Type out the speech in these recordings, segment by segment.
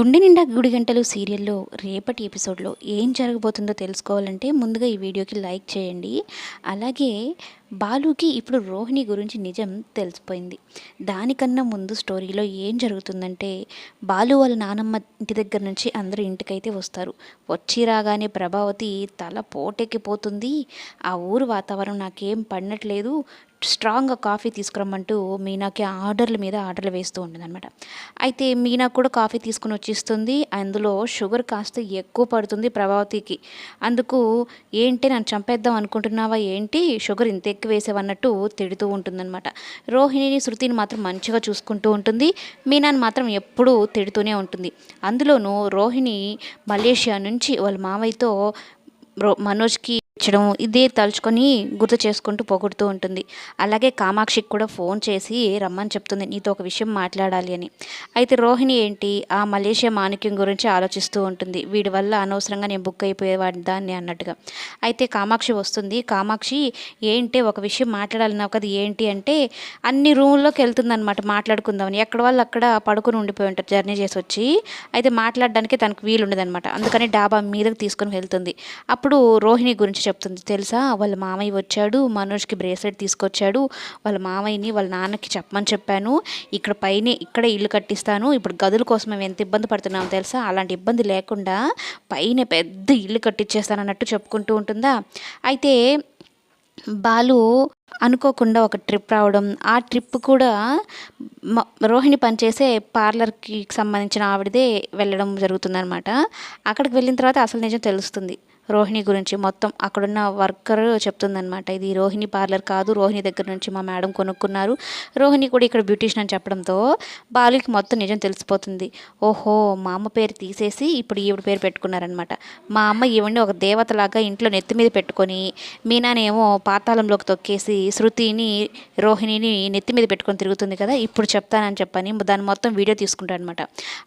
గుండె నిండా గుడి గంటలు సీరియల్లో రేపటి ఎపిసోడ్లో ఏం జరగబోతుందో తెలుసుకోవాలంటే ముందుగా ఈ వీడియోకి లైక్ చేయండి. అలాగే బాలుకి ఇప్పుడు రోహిణి గురించి నిజం తెలిసిపోయింది. దానికన్నా ముందు స్టోరీలో ఏం జరుగుతుందంటే బాలు వాళ్ళ నానమ్మ ఇంటి దగ్గర నుంచి అందరూ ఇంటికైతే వస్తారు. వచ్చి రాగానే ప్రభావతి తల పోటెక్కిపోతుంది. ఆ ఊరు వాతావరణం నాకేం పడినట్లేదు. స్ట్రాంగ్గా కాఫీ తీసుకురమ్మంటూ మీనాకి ఆర్డర్ల మీద ఆర్డర్లు వేస్తూ ఉంటుంది అనమాట అయితే మీనా కూడా కాఫీ తీసుకుని వచ్చిస్తుంది. అందులో షుగర్ కాస్త ఎక్కువ పడుతుంది ప్రభావతికి. అందుకు ఏంటి నన్ను చంపేద్దాం అనుకుంటున్నావా? ఏంటి? షుగర్ ఇంత ఎక్కువ వేసేవన్నట్టు తిడుతూ ఉంటుందన్నమాట. రోహిణిని శృతిని మాత్రం మంచిగా చూసుకుంటూ ఉంటుంది. మీనాని మాత్రం ఎప్పుడూ తిడుతూనే ఉంటుంది. అందులోనూ రోహిణి మలేషియా నుంచి వాళ్ళ మావయ్యతో రో మనోజ్కి ఇచ్చడం ఇదే తలుచుకొని గుర్తు చేసుకుంటూ పొగుడుతూ ఉంటుంది. అలాగే కామాక్షికి కూడా ఫోన్ చేసి రమ్మని చెప్తుంది నీతో ఒక విషయం మాట్లాడాలి అని. అయితే రోహిణి ఏంటి? ఆ మలేషియా మాణిక్యం గురించి ఆలోచిస్తూ ఉంటుంది. వీడి వల్ల అనవసరంగా నేను బుక్ అయిపోయేవాడి దాన్ని అన్నట్టుగా. అయితే కామాక్షి వస్తుంది. కామాక్షి ఏంటి ఒక విషయం మాట్లాడాలన్నావు కదా ఏంటి? అంటే అన్ని రూమ్లోకి వెళ్తుందనమాట మాట్లాడుకుందామని. ఎక్కడ వాళ్ళు అక్కడ పడుకుని ఉండిపోయి ఉంటారు జర్నీ చేసి వచ్చి. అయితే మాట్లాడడానికి తనకు వీలు ఉండదనమాట అందుకని డాబా మీదకి తీసుకుని వెళ్తుంది. అప్పుడు రోహిణి గురించి చెప్తుంది తెలుసా? వాళ్ళ మామయ్య వచ్చాడు మనోజ్కి బ్రేస్లెట్ తీసుకొచ్చాడు. వాళ్ళ మామయ్యని వాళ్ళ నాన్నకి చెప్పమని చెప్పాను. ఇక్కడ పైనే ఇక్కడ ఇల్లు కట్టిస్తాను. ఇప్పుడు గదుల కోసం మేము ఎంత ఇబ్బంది పడుతున్నామో తెలుసా? అలాంటి ఇబ్బంది లేకుండా పైన పెద్ద ఇల్లు కట్టించేస్తాను అన్నట్టు చెప్పుకుంటూ ఉంటుందా? అయితే బాలు అనుకోకుండా ఒక ట్రిప్ రావడం ఆ ట్రిప్ కూడా రోహిణి పనిచేసే పార్లర్కి సంబంధించిన ఆవిడదే వెళ్ళడం జరుగుతుందనమాట అక్కడికి వెళ్ళిన తర్వాత అసలు నిజం తెలుస్తుంది. రోహిణి గురించి మొత్తం అక్కడున్న వర్కర్ చెప్తుందనమాట ఇది రోహిణి పార్లర్ కాదు రోహిణి దగ్గర నుంచి మా మేడం కొనుక్కున్నారు. రోహిణి కూడా ఇక్కడ బ్యూటీషియన్ అని చెప్పడంతో బాలుకి మొత్తం నిజం తెలిసిపోతుంది. ఓహో మా అమ్మ పేరు తీసేసి ఇప్పుడు ఈవిడ పేరు పెట్టుకున్నారనమాట మా అమ్మ ఈవిడ్ని ఒక దేవతలాగా ఇంట్లో నెత్తి మీద పెట్టుకొని మీనానేమో పాతాళంలోకి తొక్కేసి శృతిని రోహిణిని నెత్తి మీద పెట్టుకొని తిరుగుతుంది కదా ఇప్పుడు చెప్తానని చెప్పని దాన్ని మొత్తం వీడియో తీసుకుంటాడు అనమాట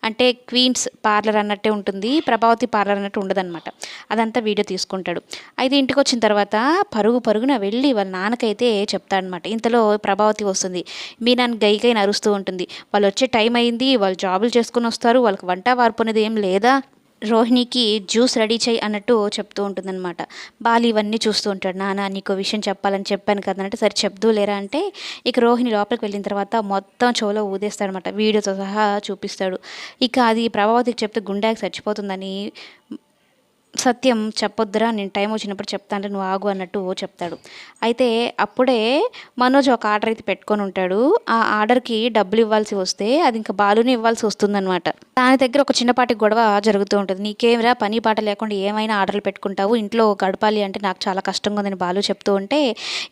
అంటే క్వీన్స్ పార్లర్ అన్నట్టే ఉంటుంది ప్రభావతి పార్లర్ అన్నట్టు ఉండదన్నమాట. అదంతా వీడియో తీసుకుంటాడు. అయితే ఇంటికి వచ్చిన తర్వాత పరుగు పరుగున వెళ్ళి వాళ్ళ నాన్నకైతే చెప్తాడనమాట ఇంతలో ప్రభావతి వస్తుంది. మీ నాన్న గైగైన అరుస్తూ ఉంటుంది. వాళ్ళు వచ్చే టైం అయింది. వాళ్ళు జాబులు చేసుకుని వస్తారు. వాళ్ళకి వంట వార్పు అనేది ఏం లేదా? రోహిణికి జ్యూస్ రెడీ చేయి అన్నట్టు చెప్తూ ఉంటుందన్నమాట. బాలి ఇవన్నీ చూస్తూ ఉంటాడు. నాన్న నీకు విషయం చెప్పాలని చెప్పాను కదా అంటే సరే చెప్దూ లేరా అంటే ఇక రోహిణి లోపలికి వెళ్ళిన తర్వాత మొత్తం చెవులో ఊదేస్తాడనమాట వీడియోతో సహా చూపిస్తాడు. ఇక అది ప్రభావతికి చెప్తే గుండెకి చచ్చిపోతుందని సత్యం చెప్పొద్దురా నేను టైం వచ్చినప్పుడు చెప్తాను నువ్వు ఆగు అన్నట్టు చెప్తాడు. అయితే అప్పుడే మనోజ్ ఒక ఆర్డర్ అయితే పెట్టుకొని ఉంటాడు. ఆ ఆర్డర్కి డబ్బులు ఇవ్వాల్సి వస్తే అది ఇంకా బాలుని ఇవ్వాల్సి వస్తుందన్నమాట. దాని దగ్గర ఒక చిన్నపాటి గొడవ జరుగుతూ ఉంటుంది. నీకేమిరా పని పాట లేకుండా ఏమైనా ఆర్డర్లు పెట్టుకుంటావు? ఇంట్లో గడపాలి అంటే నాకు చాలా కష్టంగా ఉందని బాలు చెప్తూ ఉంటే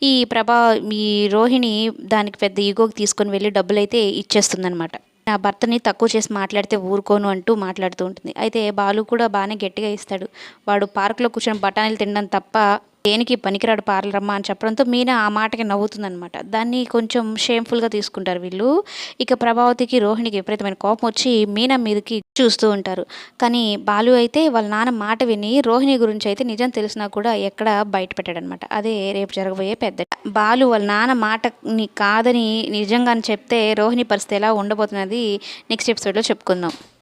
ఈ ప్రభా ఈ రోహిణి దానికి పెద్ద ఈగోకి తీసుకొని వెళ్ళి డబ్బులు అయితే ఇచ్చేస్తుందన్నమాట. నా భర్తని తక్కువ చేసి మాట్లాడితే ఊరుకోను అంటూ మాట్లాడుతూ ఉంటుంది. అయితే బాలు కూడా బాగానే గట్టిగా ఇస్తాడు. వాడు పార్కులో కూర్చొని బఠానీలు తినడం తప్ప దేనికి పనికిరాడు పార్లరమ్మా అని చెప్పడంతో మీనా ఆ మాటకి నవ్వుతుందనమాట దాన్ని కొంచెం షేమ్ఫుల్గా తీసుకుంటారు వీళ్ళు. ఇక ప్రభావతికి రోహిణికి విపరీతమైన కోపం వచ్చి మీనా మీదకి చూస్తూ ఉంటారు. కానీ బాలు అయితే వాళ్ళ నాన్న మాట విని రోహిణి గురించి అయితే నిజం తెలిసినా కూడా ఎక్కడ బయట పెట్టాడనమాట అదే రేపు జరగబోయే పెద్ద బాలు వాళ్ళ నాన్న మాటని కాదని నిజంగానే చెప్తే రోహిణి పరిస్థితి ఎలా ఉండబోతున్నది నెక్స్ట్ ఎపిసోడ్లో చెప్పుకుందాం.